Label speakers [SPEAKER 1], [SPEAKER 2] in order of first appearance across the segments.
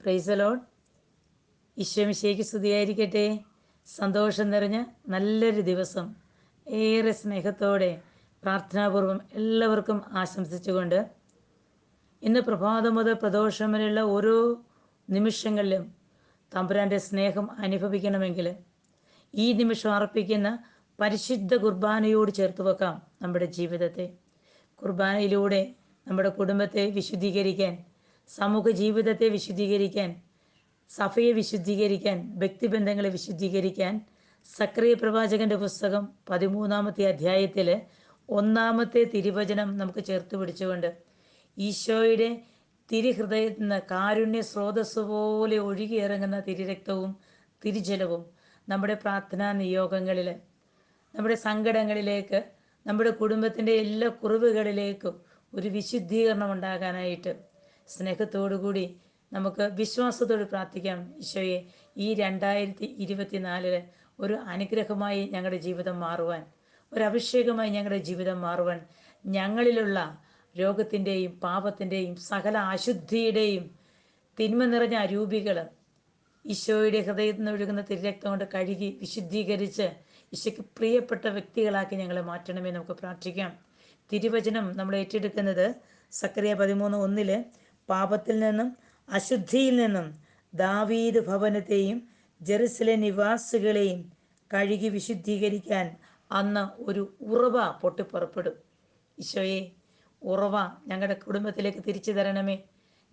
[SPEAKER 1] പ്രൈസലോൺ ഈശ്വമിശേക്ക് സ്തുതിയായിരിക്കട്ടെ. സന്തോഷം നിറഞ്ഞ നല്ലൊരു ദിവസം. ഏറെ സ്നേഹത്തോടെ പ്രാർത്ഥനാപൂർവം എല്ലാവർക്കും ആശംസിച്ചുകൊണ്ട് ഇന്ന് പ്രഭാതം മുതൽ പ്രദോഷം വരെയുള്ള ഓരോ നിമിഷങ്ങളിലും തമ്പുരാന്റെ സ്നേഹം അനുഭവിക്കണമെങ്കിൽ ഈ നിമിഷം അർപ്പിക്കുന്ന പരിശുദ്ധ കുർബാനയോട് ചേർത്ത് വെക്കാം നമ്മുടെ ജീവിതത്തെ. കുർബാനയിലൂടെ നമ്മുടെ കുടുംബത്തെ വിശുദ്ധീകരിക്കാൻ സമൂഹ ജീവിതത്തെ വിശുദ്ധീകരിക്കാൻ സഭയെ വിശുദ്ധീകരിക്കാൻ വ്യക്തിബന്ധങ്ങളെ വിശുദ്ധീകരിക്കാൻ സക്രിയ പ്രവാചകന്റെ പുസ്തകം പതിമൂന്നാമത്തെ അധ്യായത്തിൽ ഒന്നാമത്തെ തിരുവചനം നമുക്ക് ചേർത്ത് പിടിച്ചുകൊണ്ട് ഈശോയുടെ തിരുഹൃദയത്തിൽ നിന്ന് കാരുണ്യ സ്രോതസ് പോലെ ഒഴുകിയിറങ്ങുന്ന തിരുരക്തവും തിരുജലവും നമ്മുടെ പ്രാർത്ഥനാ നിയോഗങ്ങളിൽ നമ്മുടെ സങ്കടങ്ങളിലേക്ക് നമ്മുടെ കുടുംബത്തിന്റെ എല്ലാ കുറവുകളിലേക്കും ഒരു വിശുദ്ധീകരണം ഉണ്ടാകാനായിട്ട് സ്നേഹത്തോടുകൂടി നമുക്ക് വിശ്വാസത്തോട് പ്രാർത്ഥിക്കാം. ഈശോയെ ഈ രണ്ടായിരത്തി ഇരുപത്തിനാലിൽ ഒരു അനുഗ്രഹമായി ഞങ്ങളുടെ ജീവിതം മാറുവാൻ ഒരു അഭിഷേകമായി ഞങ്ങളുടെ ജീവിതം മാറുവാൻ ഞങ്ങളിലുള്ള രോഗത്തിന്റെയും പാപത്തിന്റെയും സകല അശുദ്ധിയുടെയും തിന്മ നിറഞ്ഞ അരൂപികൾ ഈശോയുടെ ഹൃദയത്തിൽ നിന്ന് ഒഴുകുന്ന തിരുരക്തം കൊണ്ട് കഴുകി വിശുദ്ധീകരിച്ച് ഈശോയ്ക്ക് പ്രിയപ്പെട്ട വ്യക്തികളാക്കി ഞങ്ങളെ മാറ്റണമേ നമുക്ക് പ്രാർത്ഥിക്കാം. തിരുവചനം നമ്മൾ ഏറ്റെടുക്കുന്നത് സക്രിയ പതിമൂന്ന് ഒന്നിൽ പാപത്തിൽ നിന്നും അശുദ്ധിയിൽ നിന്നും ദാവീദ് ഭവനത്തെയും ജെറുസലേം നിവാസികളെയും കഴുകി വിശുദ്ധീകരിക്കാൻ അന്ന് ഒരു ഉറവ പൊട്ടിപ്പുറപ്പെടും ഈശോയെ ഉറവ ഞങ്ങളുടെ കുടുംബത്തിലേക്ക് തിരിച്ചു തരണമേ.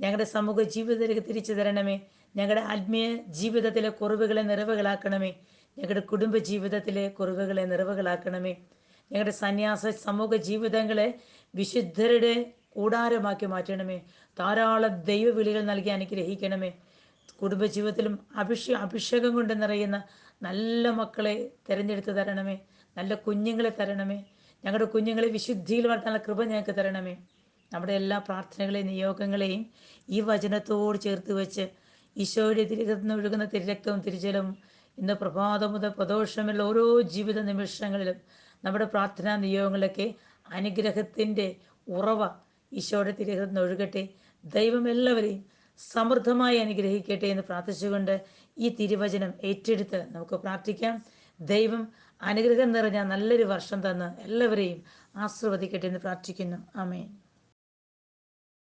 [SPEAKER 1] ഞങ്ങളുടെ സമൂഹ ജീവിതത്തിലേക്ക് തിരിച്ചു തരണമേ. ഞങ്ങളുടെ ആത്മീയ ജീവിതത്തിലെ കുറവുകളെ നിറവുകളാക്കണമേ. ഞങ്ങളുടെ കുടുംബ ജീവിതത്തിലെ കുറവുകളെ നിറവുകളാക്കണമേ. ഞങ്ങളുടെ സന്യാസ സമൂഹ ജീവിതങ്ങളെ വിശുദ്ധരുടെ കൂടാരമാക്കി മാറ്റണമേ. ധാരാളം ദൈവവിളികൾ നൽകി അനുഗ്രഹിക്കണമേ. കുടുംബജീവിതത്തിലും അഭിഷേ അഭിഷേകം കൊണ്ട് നിറയുന്ന നല്ല മക്കളെ തിരഞ്ഞെടുത്ത് തരണമേ. നല്ല കുഞ്ഞുങ്ങളെ തരണമേ. ഞങ്ങളുടെ കുഞ്ഞുങ്ങളെ വിശുദ്ധിയിൽ വളർത്താനുള്ള കൃപ ഞങ്ങൾക്ക് തരണമേ. നമ്മുടെ എല്ലാ പ്രാർത്ഥനകളെയും നിയോഗങ്ങളെയും ഈ വചനത്തോട് ചേർത്ത് വെച്ച് ഈശോയുടെ തിരികത്തുനിന്ന് ഒഴുകുന്ന തിരുരക്തവും തിരിച്ചലും ഇന്ന് പ്രഭാതം മുതൽ പ്രദോഷമുള്ള ഓരോ ജീവിത നിമിഷങ്ങളിലും നമ്മുടെ പ്രാർത്ഥനാ നിയോഗങ്ങളിലൊക്കെ അനുഗ്രഹത്തിന്റെ ഉറവ ഈശോയുടെ തിരഹൃദം ഒഴുകട്ടെ. ദൈവം എല്ലാവരെയും സമൃദ്ധമായി അനുഗ്രഹിക്കട്ടെ എന്ന് പ്രാർത്ഥിച്ചുകൊണ്ട് ഈ തിരുവചനം ഏറ്റെടുത്ത് നമുക്ക് പ്രാർത്ഥിക്കാം. ദൈവം അനുഗ്രഹം നിറഞ്ഞ നല്ലൊരു വർഷം തന്ന് എല്ലാവരെയും ആശീർവദിക്കട്ടെ എന്ന് പ്രാർത്ഥിക്കുന്നു. ആമേൻ.